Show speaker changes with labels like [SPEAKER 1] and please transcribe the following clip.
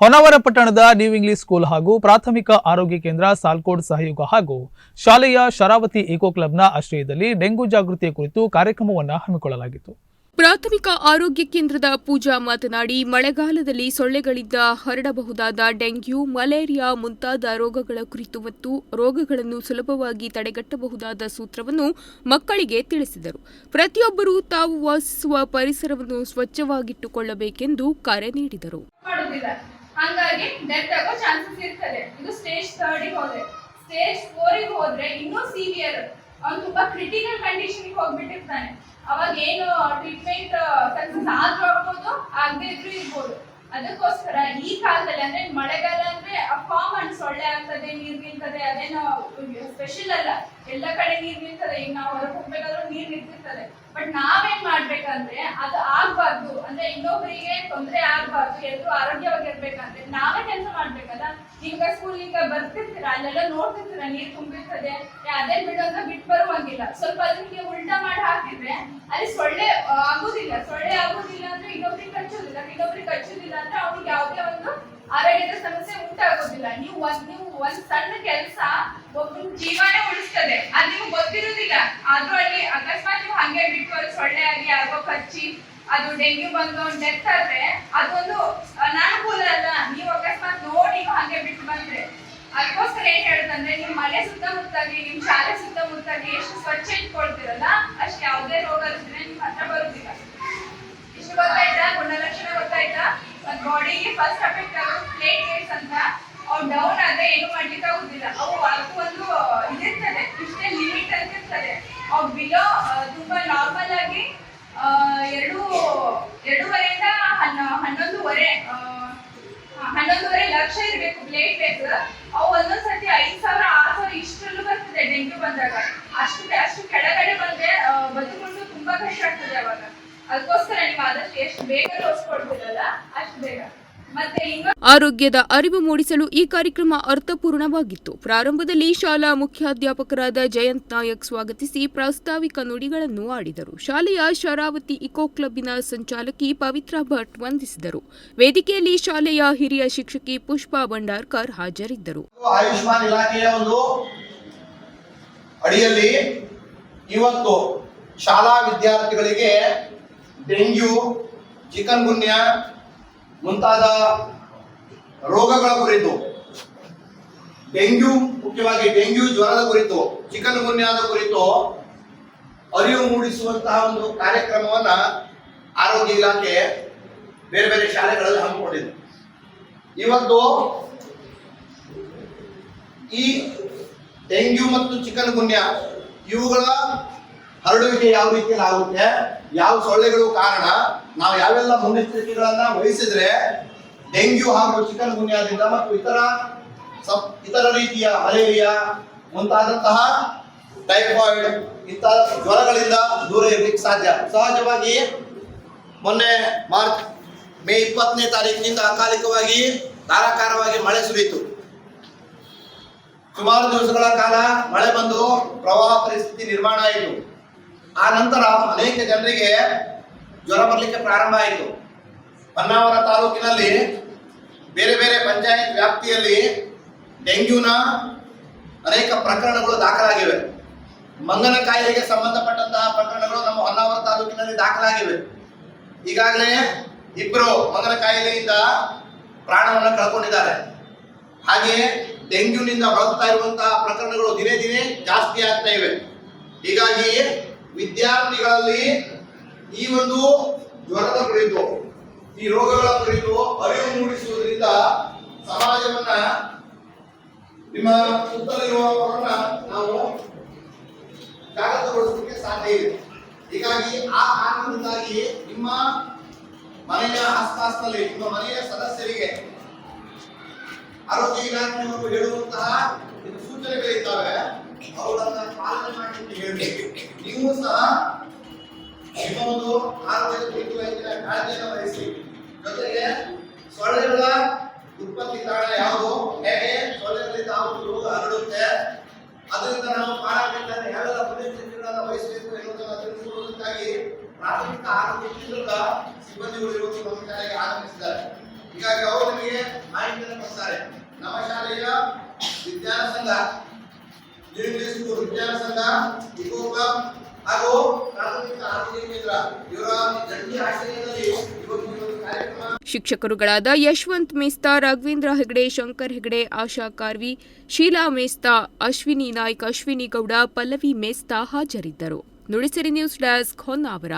[SPEAKER 1] ಹೊನ್ನಾವರ ಪಟ್ಟಣದ new English school ಹಾಗೂ ಪ್ರಾಥಮಿಕ ಆರೋಗ್ಯ ಕೇಂದ್ರ ಸಾಲ್ಕೋಡ್ ಸಹಯೋಗ ಹಾಗೂ ಶಾಲೆಯ ಶರಾವತಿ ಇಕೋ ಕ್ಲಬ್ನ ಆಶ್ರಯದಲ್ಲಿ ಡೆಂಗು ಜಾಗೃತಿಯ ಕುರಿತು ಕಾರ್ಯಕ್ರಮವನ್ನು ಹಮ್ಮಿಕೊಳ್ಳಲಾಗಿತ್ತು.
[SPEAKER 2] ಪ್ರಾಥಮಿಕ ಆರೋಗ್ಯ ಕೇಂದ್ರದ ಪೂಜಾ ಮಾತನಾಡಿ, ಮಳೆಗಾಲದಲ್ಲಿ ಸೊಳ್ಳೆಗಳಿಂದ ಹರಡಬಹುದಾದ ಡೆಂಗ್ಯೂ, ಮಲೇರಿಯಾ ಮುಂತಾದ ರೋಗಗಳ ಕುರಿತು ಮತ್ತು ರೋಗಗಳನ್ನು ಸುಲಭವಾಗಿ ತಡೆಗಟ್ಟಬಹುದಾದ ಸೂತ್ರವನ್ನು ಮಕ್ಕಳಿಗೆ ತಿಳಿಸಿದರು. ಪ್ರತಿಯೊಬ್ಬರೂ ತಾವು ವಾಸಿಸುವ ಪರಿಸರವನ್ನು ಸ್ವಚ್ಛವಾಗಿಟ್ಟುಕೊಳ್ಳಬೇಕೆಂದು ಕರೆ ನೀಡಿದರು.
[SPEAKER 3] ಹಂಗಾಗಿ ಡೆತ್ ಆಗೋ ಚಾನ್ಸಸ್ ಇರ್ತದೆ. ಇದು ಸ್ಟೇಜ್ ಥರ್ಡ್ ಹೋದ್ರೆ. ಸ್ಟೇಜ್ ಫೋರ್ ಹೋದ್ರೆ ಇನ್ನೂ ಸೀವಿಯರ್ ಅವ್ನು ತುಂಬಾ ಕ್ರಿಟಿಕಲ್ ಕಂಡೀಷನ್ ಹೋಗ್ಬಿಟ್ಟಿರ್ತಾನೆ. ಅವಾಗ ಏನು ಟ್ರೀಟ್ಮೆಂಟ್ ಸಕ್ಸಸ್ ಆದ್ರೂ ಆಗ್ಬೋದು, ಆಗದೆ ಇದ್ರೂ ಇರ್ಬೋದು. ಅದಕ್ಕೋಸ್ಕರ ಈ ಕಾಲದಲ್ಲಿ ಅಂದ್ರೆ ಮಳೆಗಾಲ ಅಂದ್ರೆ ಕಾಮನ್ ಸೊಳ್ಳೆ ಆಗ್ತದೆ, ನೀರ್ ನಿಲ್ತದೆ, ಅದೇನೋ ಸ್ಪೆಷಲ್ ಅಲ್ಲ. ಎಲ್ಲ ಕಡೆ ನೀರ್ ನಿಲ್ತದೆ. ಈಗ ನಾವು ಹೊರಗೆ ಹೋಗ್ಬೇಕಾದ್ರೂ ನೀರ್ ನಿಂತಿರ್ತದೆ ಬಟ್ ನಾವೇನ್ ಮಾಡ್ಬೇಕಂದ್ರೆ ಅದು ಆಗ್ಬಾರ್ದು. ಅಂದ್ರೆ ಇನ್ನೊಬ್ಬರಿಗೆ ತೊಂದರೆ ಆಗ್ಬಾರ್ದು. ಎಲ್ರು ಆರೋಗ್ಯವಾಗಿರ್ಬೇಕಂದ್ರೆ ನಾವೇ ಕೆಲಸ ಮಾಡ್ಬೇಕಲ್ಲ. ಈಗ ಸ್ಕೂಲ್ ಈಗ ಬರ್ತಿರ್ತೀರ? ಅಲ್ಲೆಲ್ಲ ನೋಡ್ತಿರ್ತೀರ? ನೀರ್ ತುಂಬಿರ್ತದೆ. ಅದೇ ಬಿಡೋದ್ರ ಬಿಟ್ಟು ಬರುವಂಗಿಲ್ಲ. ಸ್ವಲ್ಪ ಅದಕ್ಕೆ ಉಲ್ಟಾ ಮಾಡಿ ಹಾಕಿದ್ರೆ ಅಲ್ಲಿ ಸೊಳ್ಳೆ ಆಗುದಿಲ್ಲ. ಸೊಳ್ಳೆ ಆಗುದಿಲ್ಲ ಅಂದ್ರೆ ಇನ್ನೊಬ್ರಿಗೆ ಕಚ್ಚೋದಿಲ್ಲ ಇನ್ನೊಬ್ರಿಗೆ ಕಚ್ಚೋದಿಲ್ಲ ಅಂದ್ರೆ ಅವ್ನಿಗೆ ಯಾವುದೇ ಒಂದು ಆರೋಗ್ಯದ ಸಮಸ್ಯೆ ಉಂಟಾಗೋದಿಲ್ಲ ನೀವು ನೀವು ಒಂದ್ ಸಣ್ಣ ಕೆಲಸ ಒಬ್ರು ಜೀವನ ಉಳಿಸ್ತದೆ. ಅದ್ ನಿಮ್ಗೆ ಗೊತ್ತಿರುದಿಲ್ಲ. ಆದ್ರೂ ಅಲ್ಲಿ ಅಕಸ್ಮಾತ್ ನೀವು ಹಂಗೆ ಬಿಟ್ಟು ಅದು ಸೊಳ್ಳೆ ಆಗಿ ಯಾರಿಗೋ ಕಚ್ಚಿ ಅದು ಡೆಂಗ್ಯೂ ಬಂದು ಡೆತ್ ಆದ್ರೆ ಅದೊಂದು ಅನಾನುಕೂಲ ಅಲ್ಲ. ನೀವು ಅಕಸ್ಮಾತ್ ನೋಡಿ ನೀವು ಹಂಗೆ ಬಿಟ್ಟು ಬಂದ್ರೆ. ಅದಕ್ಕೋಸ್ಕರ ಏನ್ ಹೇಳುದಂದ್ರೆ, ನಿಮ್ ಮನೆ ಸುತ್ತಮುತ್ತಾಗಿ ನಿಮ್ ಶಾಲೆ ಸುತ್ತಮುತ್ತಾಗಿ ಎಷ್ಟು ಸ್ವಚ್ಛ ಇಟ್ಕೊಳ್ತಿರಲ್ಲ, ಅಷ್ಟು ಯಾವುದೇ ರೋಗ ಇದ್ರೆ ನಿಮ್ ಹತ್ರ ಬರುದಿಲ್ಲ. ಇಷ್ಟು ಗೊತ್ತಾಯ್ತಾ? ಗುಣಲಕ್ಷಣ ಗೊತ್ತಾಯ್ತಾ? ಬಾಡಿಗೆ ಫಸ್ಟ್ ಅಫೆಕ್ಟ್ ಆಗೋದು ಪ್ಲೇಟ್ಲೆಟ್ಸ್ ಅಂತ. ಅವು ಡೌನ್ ಆದ್ರೆ ಏನು ಮಾಡ್ಲಿಕ್ಕೆ ಆಗುದಿಲ್ಲ. ಅವು ಅದಕ್ಕೂ ಒಂದು ಇದಿರ್ತದೆ ಇಷ್ಟೇ ಲಿಮಿಟ್ ಅಂತ ಇರ್ತದೆ ಅವು ಬಿಲೋ ತುಂಬಾ ನಾರ್ಮಲ್ ಆಗಿ ಎರಡು, ಎರಡೂವರೆಯಿಂದ ಹನ್ನ, ಹನ್ನೊಂದುವರೆ ಹನ್ನೊಂದುವರೆ ಲಕ್ಷ ಇರಬೇಕು ಪ್ಲೇಟ್ಲೆಟ್ಸ್ ಅವು ಒಂದೊಂದ್ ಸತಿ ಐದ್ ಸಾವಿರ, ಆರು ಸಾವಿರ ಇಷ್ಟರಲ್ಲೂ ಬರ್ತದೆ ಡೆಂಗ್ಯೂ ಬಂದಾಗ. ಅಷ್ಟು ಅಷ್ಟು ಕೆಳಗಡೆ ಬಂದ್ರೆ ತುಂಬಾ ಕಷ್ಟ ಆಗ್ತದೆ ಅವಾಗ. ಅದಕ್ಕೋಸ್ಕರ ನೀವು ಆದಷ್ಟು ಎಷ್ಟು ಬೇಗ ಡೋಸ್ ಅಷ್ಟು ಬೇಗ.
[SPEAKER 2] ಆರೋಗ್ಯದ ಅರಿವು ಮೂಡಿಸಲು ಈ ಕಾರ್ಯಕ್ರಮ ಅರ್ಥಪೂರ್ಣವಾಗಿತ್ತು. ಪ್ರಾರಂಭದಲ್ಲಿ ಶಾಲಾ ಮುಖ್ಯಾಧ್ಯಾಪಕರಾದ ಜಯಂತ್ ನಾಯಕ್ ಸ್ವಾಗತಿಸಿ ಪ್ರಾಸ್ತಾವಿಕ ನುಡಿಗಳನ್ನು ಆಡಿದರು. ಶಾಲೆಯ ಶರಾವತಿ ಇಕೋ ಕ್ಲಬ್ನ ಸಂಚಾಲಕಿ ಪವಿತ್ರ ಭಟ್ ವಂದಿಸಿದರು. ವೇದಿಕೆಯಲ್ಲಿ ಶಾಲೆಯ ಹಿರಿಯ ಶಿಕ್ಷಕಿ ಪುಷ್ಪಾ ಭಂಡಾರ್ಕರ್ ಹಾಜರಿದ್ದರು.
[SPEAKER 4] ಆಯುಷ್ಮಾನ್ ಇಲಾಖೆಯ ಒಂದು ಅಡಿಯಲ್ಲಿ ಇವತ್ತು ಶಾಲಾ ವಿದ್ಯಾರ್ಥಿಗಳಿಗೆ ಡೆಂಗ್ಯೂ ಚಿಕನ್ ಗುನ್ಯ ಮುಂತಾದ ರೋಗಗಳ ಕುರಿತು, ಡೆಂಗ್ಯೂ, ಮುಖ್ಯವಾಗಿ ಡೆಂಗ್ಯೂ ಜ್ವರದ ಕುರಿತು, ಚಿಕನ್ ಗುನ್ಯಾದ ಕುರಿತು ಅರಿವು ಮೂಡಿಸುವಂತಹ ಒಂದು ಕಾರ್ಯಕ್ರಮವನ್ನ ಆರೋಗ್ಯ ಇಲಾಖೆ ಬೇರೆ ಬೇರೆ ಶಾಲೆಗಳಲ್ಲಿ ಹಮ್ಮಿಕೊಂಡಿದೆ. ಇವತ್ತು ಈ ಡೆಂಗ್ಯೂ ಮತ್ತು ಚಿಕನ್ ಗುನ್ಯ ಇವುಗಳ ಹರಡುವಿಕೆ ಯಾವ ರೀತಿಯಲ್ಲಿ ಆಗುತ್ತೆ? ಯಾವ ಸೊಳ್ಳೆಗಳು ಕಾರಣ? ನಾವು ಯಾವೆಲ್ಲ ಮುನ್ನೆಚ್ಚರಿಕೆಗಳನ್ನ ವಹಿಸಿದ್ರೆ ಡೆಂಗ್ಯೂ ಹಾಗೂ ಚಿಕನ್ ಗುನ್ಯಾದಿಂದ ಮತ್ತು ಇತರ ಇತರ ರೀತಿಯ ಮಲೇರಿಯಾ ಮುಂತಾದಂತಹ ಟೈಫಾಯ್ಡ್ ಇಂತಹ ಜ್ವರಗಳಿಂದ ದೂರ ಇರಲಿಕ್ಕೆ ಸಾಧ್ಯ. ಸಹಜವಾಗಿ ಮೊನ್ನೆ ಮಾರ್ಚ್, ಮೇ ಇಪ್ಪತ್ತನೇ ತಾರೀಕಿನಿಂದ ಅಕಾಲಿಕವಾಗಿ ಧಾರಾಕಾರವಾಗಿ ಮಳೆ ಸುರಿಯಿತು. ಸುಮಾರು ದಿವಸಗಳ ಕಾಲ ಮಳೆ ಬಂದು ಪ್ರವಾಹ ಪರಿಸ್ಥಿತಿ ನಿರ್ಮಾಣ ಆಯಿತು. ಆ ನಂತರ ಅನೇಕ ಜನರಿಗೆ ಜ್ವರ ಬರಲಿಕ್ಕೆ ಪ್ರಾರಂಭ ಆಯಿತು. ಹೊನ್ನಾವರ ತಾಲೂಕಿನಲ್ಲಿ ಬೇರೆ ಬೇರೆ ಪಂಚಾಯತ್ ವ್ಯಾಪ್ತಿಯಲ್ಲಿ ಡೆಂಗ್ಯೂನ ಅನೇಕ ಪ್ರಕರಣಗಳು ದಾಖಲಾಗಿವೆ. ಮಂಗನ ಕಾಯಿಲೆಗೆ ಸಂಬಂಧಪಟ್ಟಂತಹ ಪ್ರಕರಣಗಳು ನಮ್ಮ ಹೊನ್ನಾವರ ತಾಲೂಕಿನಲ್ಲಿ ದಾಖಲಾಗಿವೆ. ಈಗಾಗಲೇ ಇಬ್ಬರು ಮಂಗನ ಕಾಯಿಲೆಯಿಂದ ಪ್ರಾಣವನ್ನು ಕಳ್ಕೊಂಡಿದ್ದಾರೆ. ಹಾಗೆಯೇ ಡೆಂಗ್ಯೂನಿಂದ ಬಳಸ್ತಾ ಇರುವಂತಹ ಪ್ರಕರಣಗಳು ದಿನೇ ದಿನೇ ಜಾಸ್ತಿ ಆಗ್ತಾ ಇವೆ. ಹೀಗಾಗಿ ವಿದ್ಯಾರ್ಥಿಗಳಲ್ಲಿ ಈ ಒಂದು ಜ್ವರದ ಕುರಿತು, ಈ ರೋಗಗಳ ಕುರಿತು ಅರಿವು ಮೂಡಿಸುವುದರಿಂದ ಸಮಾಜವನ್ನ ನಿಮ್ಮ ಸುತ್ತಲಿರುವವರನ್ನ ನಾವು ಜಾಗೃತಗೊಳಿಸಲಿಕ್ಕೆ ಸಾಧ್ಯ ಇದೆ. ಹೀಗಾಗಿ ಆ ಕಾರಣದಿಂದಾಗಿ ನಿಮ್ಮ ಮನೆಯ ಆಸ್ಪಾಸ್ನಲ್ಲಿ, ನಿಮ್ಮ ಮನೆಯ ಸದಸ್ಯರಿಗೆ ಆರೋಗ್ಯ ಇಲಾಖೆಯವರು ಹೇಳುವಂತಹ ನೀವು ಸಹ ನಿಮ್ಮ ಒಂದು ಆರೋಗ್ಯದ ಕುರಿತವಾಗಿನ ಕಾಳಜಿಯನ್ನು ವಹಿಸಿ. ಜೊತೆಗೆ ಸೊಳ್ಳೆಗಳ ಉತ್ಪತ್ತಿ ತಾಣ ಯಾವುದು? ಹೇಗೆ ಸೊಳ್ಳೆಗಳಲ್ಲಿ ತಾವು ರೋಗ ಹರಡುತ್ತೆ? ಅದರಿಂದ ನಾವು ಮಾಡಬೇಕಾದ್ರೆ ಯಾವೆಲ್ಲ ಮುನ್ನೆಚ್ಚರಿಕೆಗಳನ್ನು ವಹಿಸಬೇಕು ಎನ್ನುವುದನ್ನು ತಿಳಿಸುವುದಕ್ಕಾಗಿ ಪ್ರಾಥಮಿಕ ಆರೋಗ್ಯ ಕೇಂದ್ರದ ಸಿಬ್ಬಂದಿಗಳು ಇವತ್ತು ನಮ್ಮ ಶಾಲೆಗೆ ಆಗಮಿಸಿದ್ದಾರೆ. ಹೀಗಾಗಿ ಅವರು ನಿಮಗೆ ಮಾಹಿತಿಯನ್ನು ಕೊಡ್ತಾರೆ. ನಮ್ಮ ಶಾಲೆಯ ವಿಜ್ಞಾನ ಸಂಘ ಇಂಗ್ಲಿಷ್ ವಿಜ್ಞಾನ ಸಂಘ ಇಕೋಪ ಹಾಗೂ ಪ್ರಾಥಮಿಕ ಆರೋಗ್ಯ ಕೇಂದ್ರ, ಇವರ ಜಂಟಿ ಆಶ್ರಯದಲ್ಲಿ
[SPEAKER 2] ಶಿಕ್ಷಕರುಗಳಾದ ಯಶವಂತ್ ಮೇಸ್ತಾ, ರಾಘವೇಂದ್ರ ಹೆಗಡೆ, ಶಂಕರ್ ಹೆಗಡೆ, ಆಶಾ ಕಾರ್ವಿ, ಶೀಲಾ ಮೇಸ್ತಾ, ಅಶ್ವಿನಿ ನಾಯ್ಕ, ಅಶ್ವಿನಿ ಗೌಡ, ಪಲ್ಲವಿ ಮೇಸ್ತಾ ಹಾಜರಿದ್ದರು. Nudisiri news desk Honnavar.